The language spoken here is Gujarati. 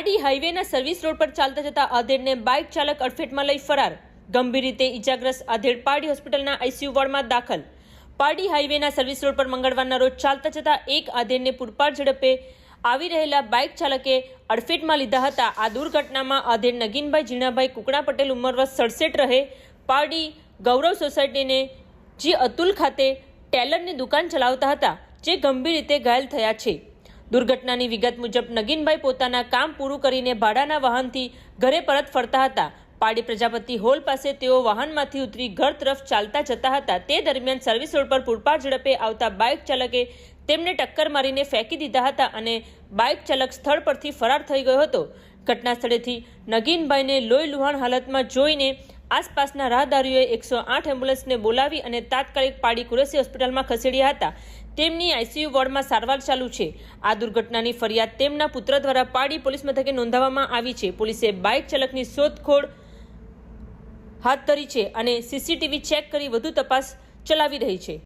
પારડી હાઈવેના સર્વિસ રોડ પર ચાલતા જતા આધેડને બાઇક ચાલક અડફેટમાં લઈ ફરાર. ગંભીર રીતે ઇજાગ્રસ્ત આધેડ પારડી હોસ્પિટલના આઈસીયુ વોર્ડમાં દાખલ. પારડી હાઈવેના સર્વિસ રોડ પર મંગળવારના રોજ ચાલતા જતા એક આધેડને પૂરપાટ ઝડપે આવી રહેલા બાઇક ચાલકે અડફેટમાં લીધા હતા. આ દુર્ઘટનામાં આધેડ નગીનભાઈ, ઝીણાભાઈ, કુકડા પટેલ ઉંમર વર્ષ સડસઠ રહે. પારડી ગૌરવ સોસાયટીને જે અતુલ ખાતે ટેલરની દુકાન ચલાવતા હતા, જે ગંભીર રીતે ઘાયલ થયા છે. દુર્ઘટનાની વિગત મુજબ નગીનભાઈ પોતાના કામ પૂરું કરીને ભાડાના વાહનથી ઘરે પરત ફરતા હતા. પાડી પ્રજાપતિ હોલ પાસે તેઓ વાહનમાંથી ઉતરી ઘર તરફ ચાલતા જતા હતા. તે દરમિયાન સર્વિસ રોડ પર પૂરપાટ ઝડપે આવતા બાઇક ચાલકે તેમને ટક્કર મારીને ફેંકી દીધા હતા અને બાઇક ચાલક સ્થળ પરથી ફરાર થઈ ગયો હતો. ઘટના સ્થળેથી નગીનભાઈને લોહી લુહાણ હાલતમાં જોઈને આસપાસના રાહદારીઓએ એકસો આઠ એમ્બ્યુલન્સને બોલાવી અને તાત્કાલિક પાડી કુરેસી હોસ્પિટલમાં ખસેડ્યા હતા. તેમની આઈસીયુ વોર્ડમાં સારવાર ચાલુ છે. આ દુર્ઘટનાની ફરિયાદ તેમના પુત્ર દ્વારા પાડી પોલીસ મથકે નોંધાવવામાં આવી છે. પોલીસે બાઇક ચાલકની શોધખોળ હાથ ધરી છે અને સીસીટીવી ચેક કરી વધુ તપાસ ચલાવી રહી છે.